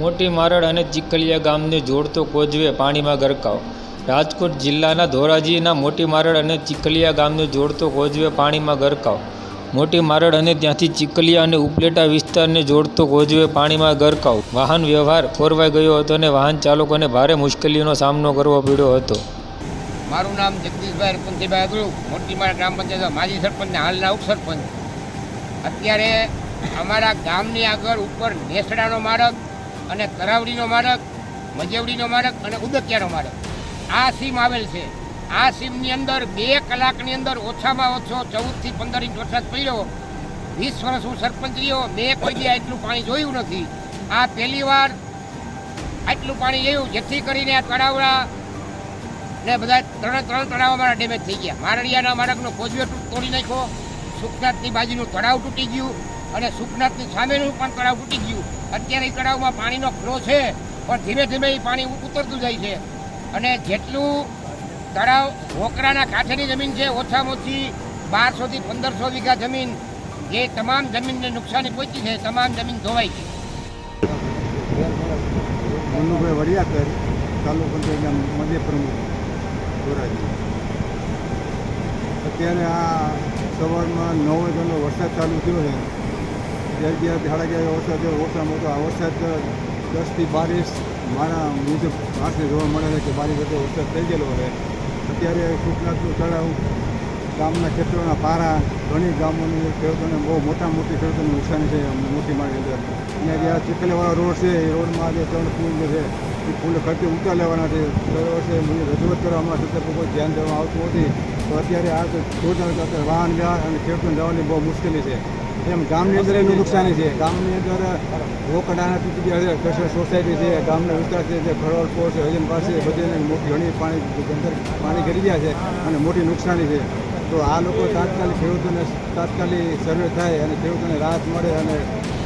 મોટી મારડ અને ચીખલિયા ગામને જોડતો કોઝવે પાણીમાં ગરકાવ. રાજકોટ જિલ્લાના ધોરાજીના મોટી મારડ અને ચીખલિયા ગામને જોડતો કોઝવે પાણીમાં ગરકાવ. મોટી મારડ અને ત્યાંથી ચીકલિયા અને ઉપલેટા વિસ્તારને જોડતો કોઝવે પાણીમાં ગરકાવ. વાહન વ્યવહાર ખોરવાઈ ગયો હતો અને વાહન ચાલકોને ભારે મુશ્કેલીનો સામનો કરવો પડ્યો હતો. મારું નામ જગદીશભાઈ રપનજીભાઈ અગ્રુ, મોટી મારા ગ્રામ પંચાયત માજી સરપંચ હાલના ઉપસરપંચ. અત્યારે અમારા ગામની આગળ ઉપર નેસડાનો માર્ગ અને તરાવડીનો માર્ગ, મજેવડીનો માર્ગ અને ઉદકિયાનો માર્ગ. આ સીમ આવેલ છે. આ સીમની અંદર બે કલાકની અંદર ઓછામાં ઓછો ચૌદથી પંદર ઇંચ વરસાદ પડ્યો. વીસ વર્ષ હું સરપંચ રહ્યો મેં કોઈ દી આટલું પાણી જોયું નથી. આ પહેલી વાર આટલું પાણી જોયું જેથી કરીને આ તળાવડા ને બધા ત્રણ ત્રણ તળાવ અમારા ડેમેજ થઈ ગયા. મારડિયાના માર્ગનો કોજવે તોડી નાખ્યો. સુખનાથની બાજુનું તળાવ તૂટી ગયું. અને સુખનાથની સામેનું પણ તળાવ ઉટી ગયું. અત્યારે એ તળાવમાં પાણીનો ફ્લો છે, પણ ધીમે ધીમે એ પાણી ઉતરતું જાય છે. અને જેટલું તળાવ વોકરાના કાંઠેની જમીન છે, ઓછામાં ઓછી બારસોથી પંદરસો વીઘા જમીન જે તમામ જમીનને નુકસાની પહોંચી છે તમામ જમીન ધોવાઈ છે. મનુભાઈ વડિયાકર, તાલુકો પંચાયતના મધ્ય પ્રમુખ ધોરાજી. અત્યારે આ સવારમાં નવ વાગ્યાનો વરસાદ ચાલુ થયો છે. ગયા સાડા અગિયાર વરસાદ ઓછામાં ઓછો આ વરસાદ દસથી બારીસ મારા મુજબ આશરે જોવા મળે છે કે બારીસ વચ્ચે વરસાદ થઈ ગયેલો છે. અત્યારે સુખનાથનું તળાવ ગામના ખેતરોના પારા ઘણી ગામોની ખેડૂતોને બહુ મોટા મોટી ખેડૂતોને નુકસાની છે મોટી માળી અંદર. અને જે આ ચીખલીવાળો રોડ છે, એ રોડમાં જે ત્રણ પુલ છે, એ પુલ ખર્ચે ઊંચા લેવાના છે. દર વર્ષે મને રજૂઆત કરવામાં છતાં કોઈ ધ્યાન દેવામાં આવતું નથી. તો અત્યારે આ જોરદાર વાહન વ્યવહાર અને ખેડૂતોને જવાની બહુ મુશ્કેલી છે. એમ ગામની અંદર એનું નુકસાની છે. ગામની અંદર રોકડાના તૂટી સોસાયટી છે, ગામના વિસ્તાર છે, જે ખરવાડ પોર છે હજન પાસે બધીને મોટી ઘણી પાણી અંદર પાણી કરી ગયા છે અને મોટી નુકસાની છે. તો આ લોકો તાત્કાલિક ખેડૂતોને તાત્કાલિક સર્વે થાય અને ખેડૂતોને રાહત મળે અને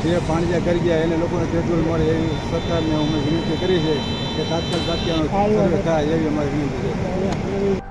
જે પાણી જ્યાં કરી ગયા એને લોકોને પેટ્રોલ મળે એવી સરકારને અમે વિનંતી કરી છે કે તાત્કાલિક તાત્કાલિક સર્વે થાય એવી અમારી વિનંતી છે.